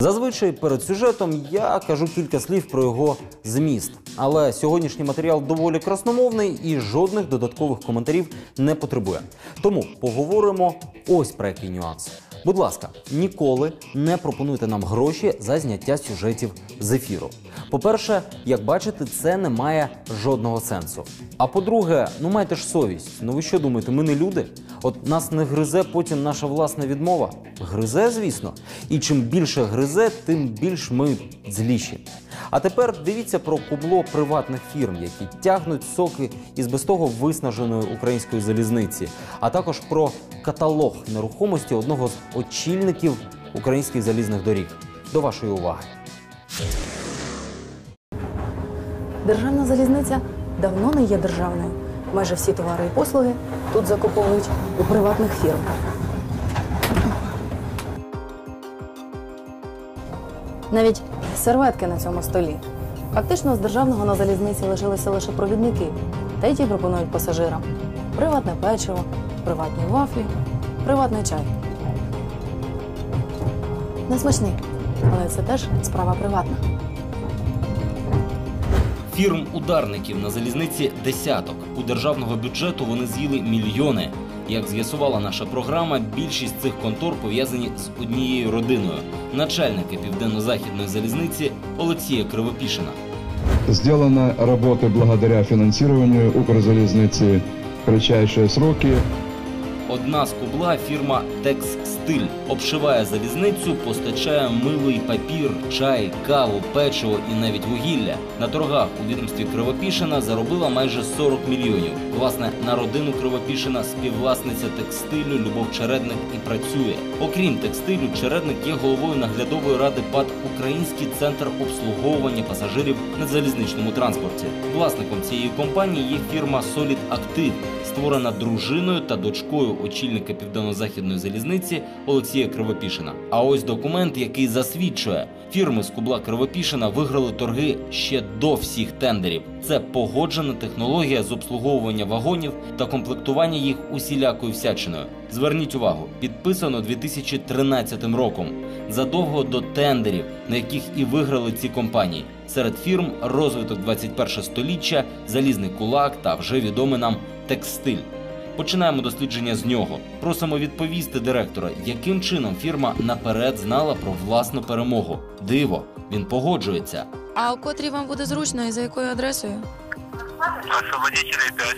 Зазвичай перед сюжетом я кажу кілька слів про його зміст. Але сьогоднішній матеріал доволі красномовний і жодних додаткових коментарів не потребує. Тому поговоримо ось про який нюанс. Будь ласка, ніколи не пропонуйте нам гроші за зняття сюжетів з ефіру. По-перше, як бачите, це не має жодного сенсу. А по-друге, ну майте ж совість. Ну ви що думаєте, ми не люди? От нас не гризе потім наша власна відмова. Гризе, звісно. І чим більше гризе, тим більш ми зліші. А тепер дивіться про кубло приватних фірм, які тягнуть соки із без того виснаженої української залізниці, а також про каталог нерухомості одного з очільників українських залізних доріг. До вашої уваги. Державна залізниця давно не є державною. Майже всі товари і послуги тут закуповують у приватних фірм. Навіть серветки на цьому столі. Фактично, з державного на залізниці лишилися лише провідники, та й ті пропонують пасажирам приватне печиво, приватні вафлі, приватний чай. Несмачний, але це теж справа приватна. Фірм ударників на залізниці десяток. У державного бюджету вони з'їли мільйони. Як з'ясувала наша програма, більшість цих контор пов'язані з однією родиною начальника південно-західної залізниці Олексія Кривопішина. Сделана работа благодаря финансированию Укрзалезницы в кратчайшие сроки. Одна з кубла фірма Текстиль обшиває залізницю, постачає милий папір, чай, каву, печиво і навіть вугілля. На торгах у відомстві Кривопішина заробила майже 40 мільйонів. Власне, на родину Кривопішина співвласниця текстилю Любов Чередник і працює. Окрім текстилю, Чередник є головою наглядової ради ПАД Український центр обслуговування пасажирів на залізничному транспорті. Власником цієї компанії є фірма Solid Active, створена дружиною та дочкою очільника південно-західної залізниці Олексія Кривопішина. А ось документ, який засвідчує, фірми з кубла Кривопішина виграли торги ще до всіх тендерів. Це погоджена технологія з обслуговування вагонів та комплектування їх усілякою всячиною. Зверніть увагу, підписано 2013 роком, задовго до тендерів, на яких і виграли ці компанії. Серед фірм розвиток 21 століття, залізний кулак та вже відомий нам текстиль. Починаємо дослідження з нього. Просимо відповісти директора, яким чином фірма наперед знала про власну перемогу. Диво, він погоджується. А у котрій вам буде зручно і за якою адресою? Освободителей 5.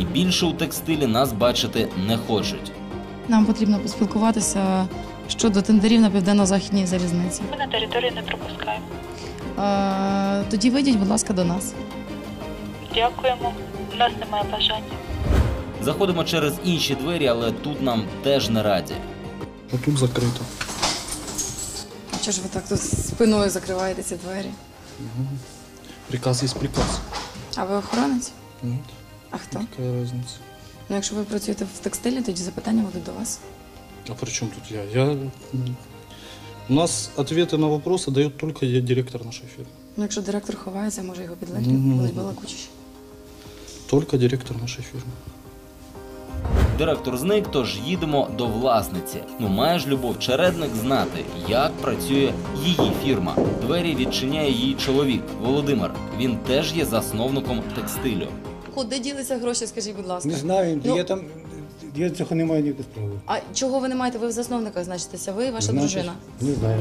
І більше у текстилі нас бачити не хочуть. Нам потрібно поспілкуватися щодо тендерів на південно-західній залізниці. Ми на територію не пропускаємо. Е, тоді вийдіть, будь ласка, до нас. Дякуємо У нас немає бажання. Заходимо через інші двері, але тут нам теж не раді. А тут закрито. А чого ж ви так тут спиною закриваєте ці двері? Приказ есть приказ. А ви охоронець? Нет, А хто? какая разница? Ну, якщо ви працюєте в текстилі, тоді запитання будуть до вас. А при чем тут я? Я... м, У нас ответы на вопросы дает только я, директор нашей фирмы. Ну, якщо директор ховається, може його підлеглі Ну, будуть балакучіші. Только директор нашей фирмы. Директор зник, тож їдемо до власниці. Ну має ж Любов Чередник знати, як працює її фірма. Двері відчиняє її чоловік Володимир. Він теж є засновником текстилю. Куди ділися гроші, скажіть, будь ласка? Не знаю, Ну- я там я цього не маю ніякої справи. А чого ви не маєте? Ви в засновниках значитеся? Ви і ваша Значить, дружина. Не знаю.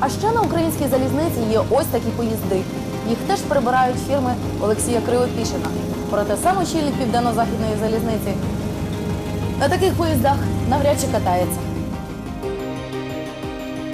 А ще на українській залізниці є ось такі поїзди. Їх теж прибирають фірми Олексія Кривопішина. Проте сам очільник південно-західної залізниці на таких поїздах навряд чи катається.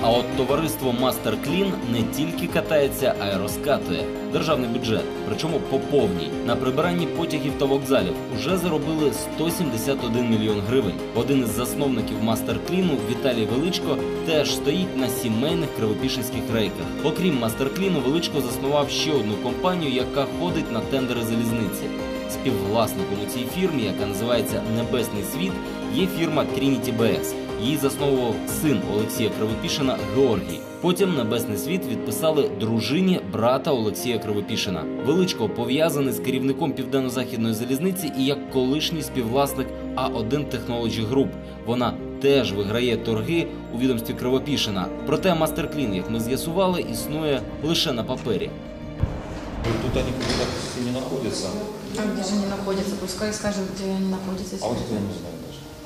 А от товариство Мастер Клін не тільки катається, а й розкатує державний бюджет. Причому по повній на прибиранні потягів та вокзалів уже заробили 171 мільйон гривень. Один із засновників Мастер Кліну Віталій Величко теж стоїть на сімейних кривопішинських рейках. Окрім Мастер Кліну, Величко заснував ще одну компанію, яка ходить на тендери залізниці. Співвласником у цій фірмі, яка називається Небесний світ, є фірма Trinity BS. Її засновував син Олексія Кривопішина Георгій. Потім Небесний світ відписали дружині брата Олексія Кривопішина. Величко пов'язаний з керівником південно-західної залізниці і як колишній співвласник А1 Technology Group. Вона теж виграє торги у відомстві Кривопішина. Проте мастер-клін, як ми з'ясували, існує лише на папері. Тут они бы не находятся. А где же они находятся? Пускай скажут, где они находятся. А вот это я не знаю.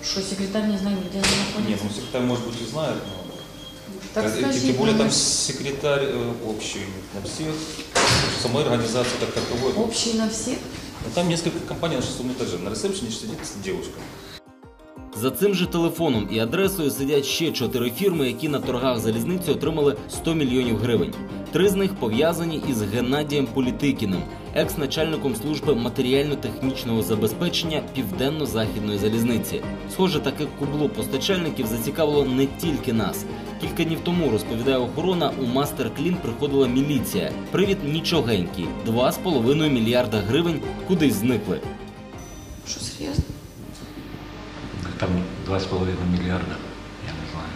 Что, секретарь не знает, где они Нет, находятся? ну секретарь, может быть, и знает, но... Так Э, Тем более там секретарь э, общий на всех. Самой организации как таковой. Общий на всех? Ну, там несколько компаний на шестом этаже. На ресепшене сидит девушка. За цим же телефоном і адресою сидять ще чотири фірми, які на торгах залізниці отримали 100 мільйонів гривень. Три з них пов'язані із Геннадієм Політикіним, екс-начальником служби матеріально-технічного забезпечення Південно-Західної залізниці. Схоже, таке кубло постачальників зацікавило не тільки нас. Кілька днів тому, розповідає охорона, у Мастер Клін приходила міліція. Привід нічогенький. 2,5 мільярда гривень кудись зникли. Что, серьезно? Там 2,5 миллиарда, я не знаю.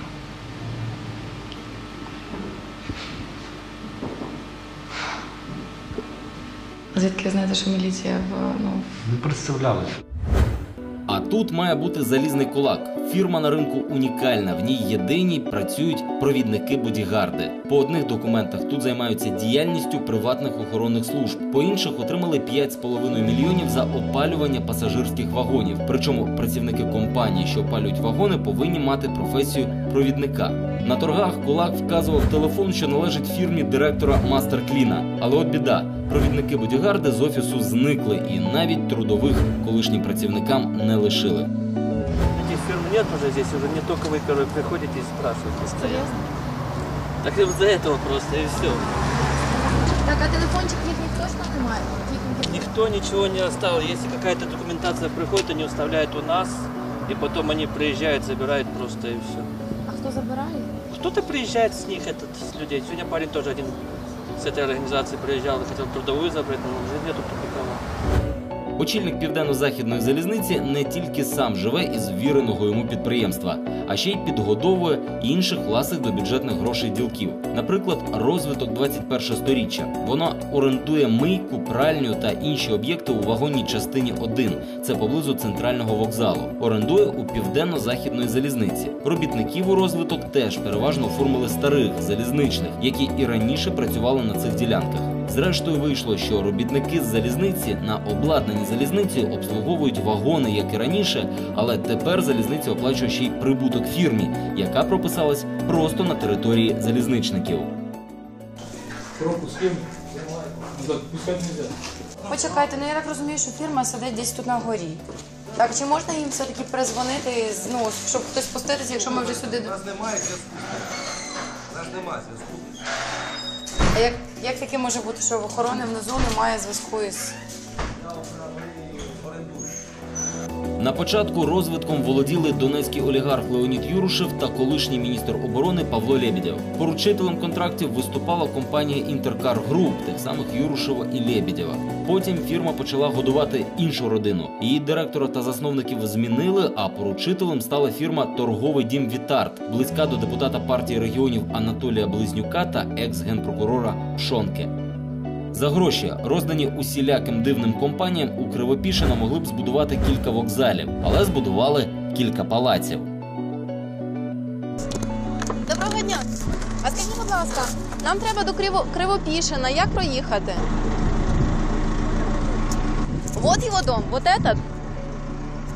Звідки ви знаєте, що міліція в ну Не представлялися. Тут має бути залізний кулак. Фірма на ринку унікальна. В ній єдині працюють провідники бодігарди. По одних документах тут займаються діяльністю приватних охоронних служб. По інших отримали 5,5 мільйонів за опалювання пасажирських вагонів. Причому працівники компанії, що опалюють вагони, повинні мати професію провідника. На торгах кулак вказував телефон, що належить фірмі директора Мастер Кліна. Але от біда. Провідники бодігарди з офісу зникли і навіть трудових колишнім працівникам не лишили. Этих фирм нет уже здесь, уже не только вы первые приходите и спрашиваете постоянно. Так и из-за этого просто, и все. Так, а телефончик їхніх точно немає? Никто ничего не оставил. Если какая-то документация приходит, они оставляют у нас, и потом они приезжают, забирают просто и все. А хто забирає? Кто-то приезжает с них, этот, с людей. Сегодня парень тоже один с этой организации приезжал, хотел трудовую забрать, но уже нету никого. Очільник південно-західної залізниці не тільки сам живе із ввіреного йому підприємства, а ще й підгодовує інших власних до бюджетних грошей ділків. Наприклад, розвиток 21 сторіччя. Воно орендує мийку, пральню та інші об'єкти у вагонній частині 1. Це поблизу центрального вокзалу. Орендує у південно-західної залізниці. Робітників у розвиток теж переважно оформили старих залізничних, які і раніше працювали на цих ділянках. Зрештою вийшло, що робітники з залізниці на обладнаній залізниці обслуговують вагони, як і раніше, але тепер залізниця оплачує ще й прибуток фірмі, яка прописалась просто на території залізничників. Почекайте, ну я так розумію, що фірма сидить десь тут на горі. Так, чи можна їм все-таки перезвонити, ну, щоб хтось спуститися, якщо ми вже сюди. У нас немає зв'язку. У нас немає зв'язку. А як, як таке може бути, що в охорони внизу немає зв'язку із. На початку розвитком володіли донецький олігарх Леонід Юрушев та колишній міністр оборони Павло Лебедєв. Поручителем контрактів виступала компанія Інтеркар Груп, тих самих Юрушева і Лебедєва. Потім фірма почала годувати іншу родину. Її директора та засновників змінили, а поручителем стала фірма Торговий дім Вітарт, близька до депутата партії регіонів Анатолія Близнюка та екс-генпрокурора Шонке. За гроші, роздані усіляким дивним компаніям, у Кривопішина могли б збудувати кілька вокзалів, але збудували кілька палаців. Доброго дня. А скажіть, будь ласка, нам треба до Криво... Кривопішина. Як проїхати? Вот его дом, вот этот.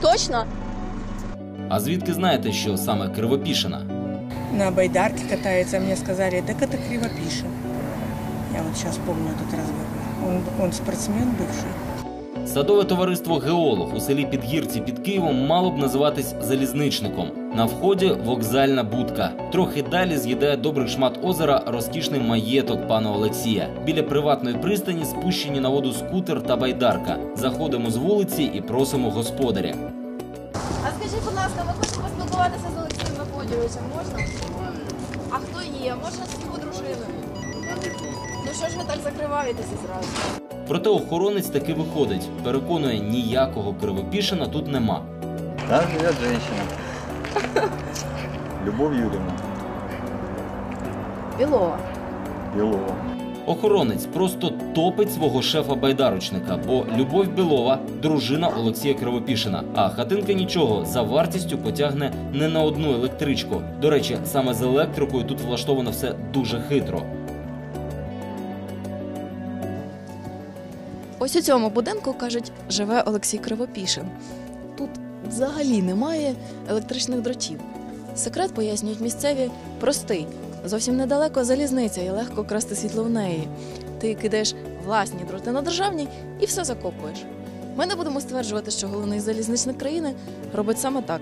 Точно? А звідки знаєте, що саме Кривопішина? На байдарке катается, мне сказали, так это Кривопишин. Я вот сейчас помню этот разговор. Он, он спортсмен бывший. Садове товариство Геолог у селі Підгірці під Києвом мало б називатись залізничником. На вході вокзальна будка. Трохи далі з'їдає добрий шмат озера розкішний маєток пана Олексія. Біля приватної пристані спущені на воду скутер та байдарка. Заходимо з вулиці і просимо господаря. А скажіть, будь ласка, ми хочемо поспілкуватися з Олексієм Мефодійовичем, можна? А хто є? Можна з його дружиною? Ну що ж ви так закриваєтеся зразу? Проте охоронець таки виходить. Переконує, ніякого кривопішина тут нема. Там живет женщина. Любовь Юрьевна Білова. Белова. Охоронець просто топить свого шефа-байдарочника, бо Любов Білова дружина Олексія Кривопішина. А хатинка нічого за вартістю потягне не на одну електричку. До речі, саме з електрикою тут влаштовано все дуже хитро. Ось у цьому будинку, кажуть, живе Олексій Кривопішин. Тут взагалі немає електричних дротів. Секрет, пояснюють місцеві, простий. Зовсім недалеко залізниця і легко красти світло в неї. Ти кидаєш власні дроти на державні і все закопуєш. Ми не будемо стверджувати, що головний залізничник країни робить саме так.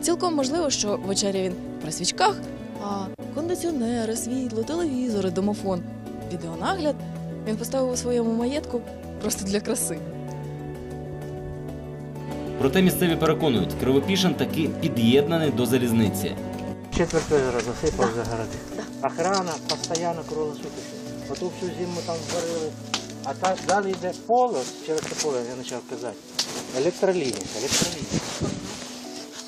Цілком можливо, що вечеря він при свічках, а кондиціонери, світло, телевізори, домофон, відеонагляд він поставив у своєму маєтку просто для краси. Проте місцеві переконують, Кривопішин таки під'єднаний до залізниці. Четверть озера засипав за городи. Охрана постійно круглосуточно. Оту всю зиму там варили. А так далі йде поле, через це поле я почав казати. Електролінія, електролінія.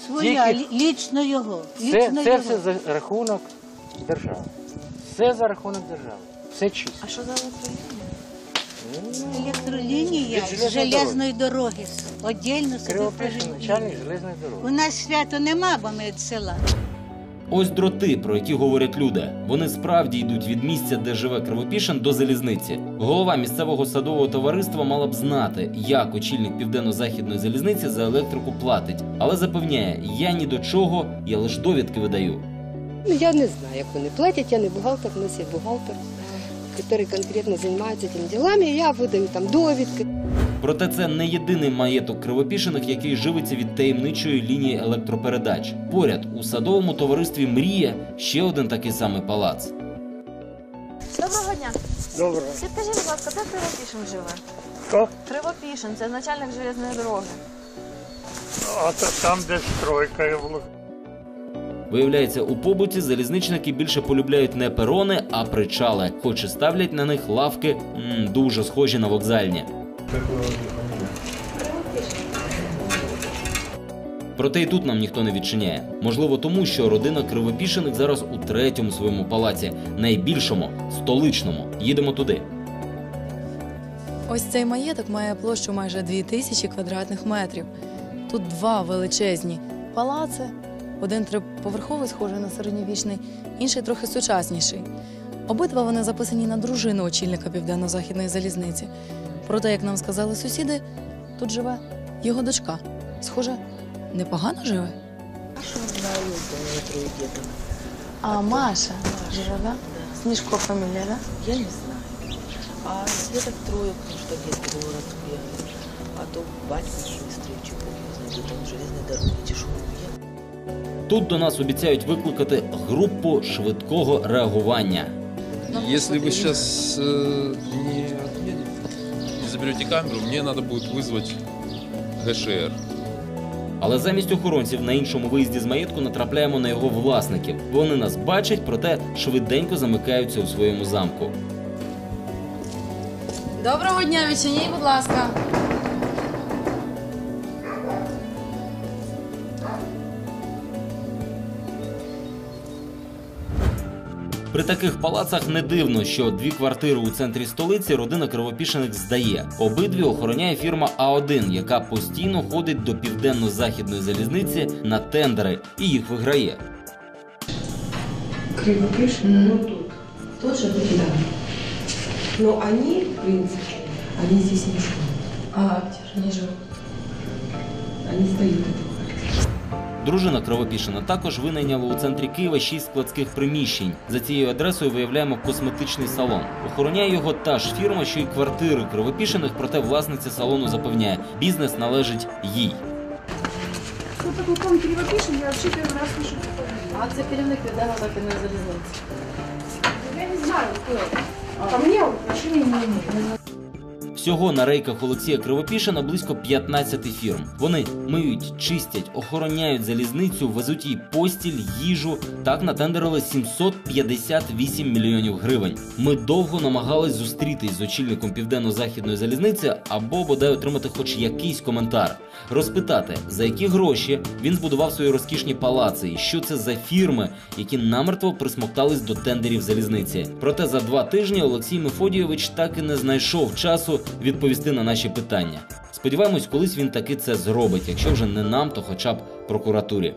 Своя, Тільки- лі- лічно його. Це, Лічно це його. все за рахунок держави. Все за рахунок держави. Все чисто. А що за електролінія? Електролінія з железної дороги. Кривопишин, провели. начальник железної дороги. У нас свято нема, бо ми від села. Ось дроти, про які говорять люди. Вони справді йдуть від місця, де живе Кривопішин, до залізниці. Голова місцевого садового товариства мала б знати, як очільник південно-західної залізниці за електрику платить, але запевняє, я ні до чого, я лише довідки видаю. Ну, я не знаю, як вони платять, я не бухгалтер, у нас є бухгалтер, який конкретно займається цими ділами, я видаю там довідки. Проте це не єдиний маєток кривопішених, який живиться від таємничої лінії електропередач. Поряд у садовому товаристві Мрія ще один такий самий палац. Доброго дня. Доброго. Підкажіть, будь ласка, де Кривопішин живе? Хто? Кривопішин, це начальник железної дороги. А то там, де стройка і влог. Виявляється, у побуті залізничники більше полюбляють не перони, а причали, хоч і ставлять на них лавки м, дуже схожі на вокзальні. Проте і тут нам ніхто не відчиняє. Можливо, тому що родина кривопішених зараз у третьому своєму палаці, найбільшому, столичному. Їдемо туди. Ось цей маєток має площу майже 2000 квадратних метрів. Тут два величезні палаци. Один триповерховий, схожий на середньовічний, інший трохи сучасніший. Обидва вони записані на дружину очільника південно-західної залізниці. Проте, як нам сказали сусіди, тут живе його дочка. Схоже, непогано живе. А Маша живе, да? Снежко фамилия, да? Я не знаю. А деток трое, потому что детки в город. А то батька чего не знаю, он железной дороги тяжелый. Тут до нас обіцяють викликати групу швидкого реагування. Если вы сейчас э, не отъедете, не заберете камеру, мне надо будет вызвать ГШР. Але замість охоронців на іншому виїзді з маєтку натрапляємо на його власників. Вони нас бачать, проте швиденько замикаються у своєму замку. Доброго дня, відчиніть, будь ласка. При таких палацах не дивно, що дві квартири у центрі столиці родина кривопішених здає. Обидві охороняє фірма А1, яка постійно ходить до південно-західної залізниці на тендери і їх виграє. Кривопишин, ну тут. Же Бакидан. Но они, в принципе, они здесь не живут. А где же не живут? Они сдают эту Дружина Кривопішина також винайняла у центрі Києва шість складських приміщень. За цією адресою виявляємо косметичний салон. Охороняє його та ж фірма, що й квартири Кривопішиних, проте власниця салону запевняє, бізнес належить їй. Кто такой Том Кривопишин, я вообще первый раз слышу. А це керівник південно-західної залізниці. Я не знаю, кто это. Ко мне он отношения не имеет. Всього на рейках Олексія Кривопішина близько 15 фірм. Вони миють, чистять, охороняють залізницю, везуть їй постіль, їжу. Так натендерили 758 мільйонів гривень. Ми довго намагались зустрітись з очільником південно-західної залізниці або бодай отримати хоч якийсь коментар, розпитати, за які гроші він збудував свої розкішні палаци, і що це за фірми, які намертво присмоктались до тендерів залізниці. Проте за два тижні Олексій Мефодійович так і не знайшов часу відповісти на наші питання. Сподіваємось, колись він таки це зробить, якщо вже не нам, то хоча б прокуратурі.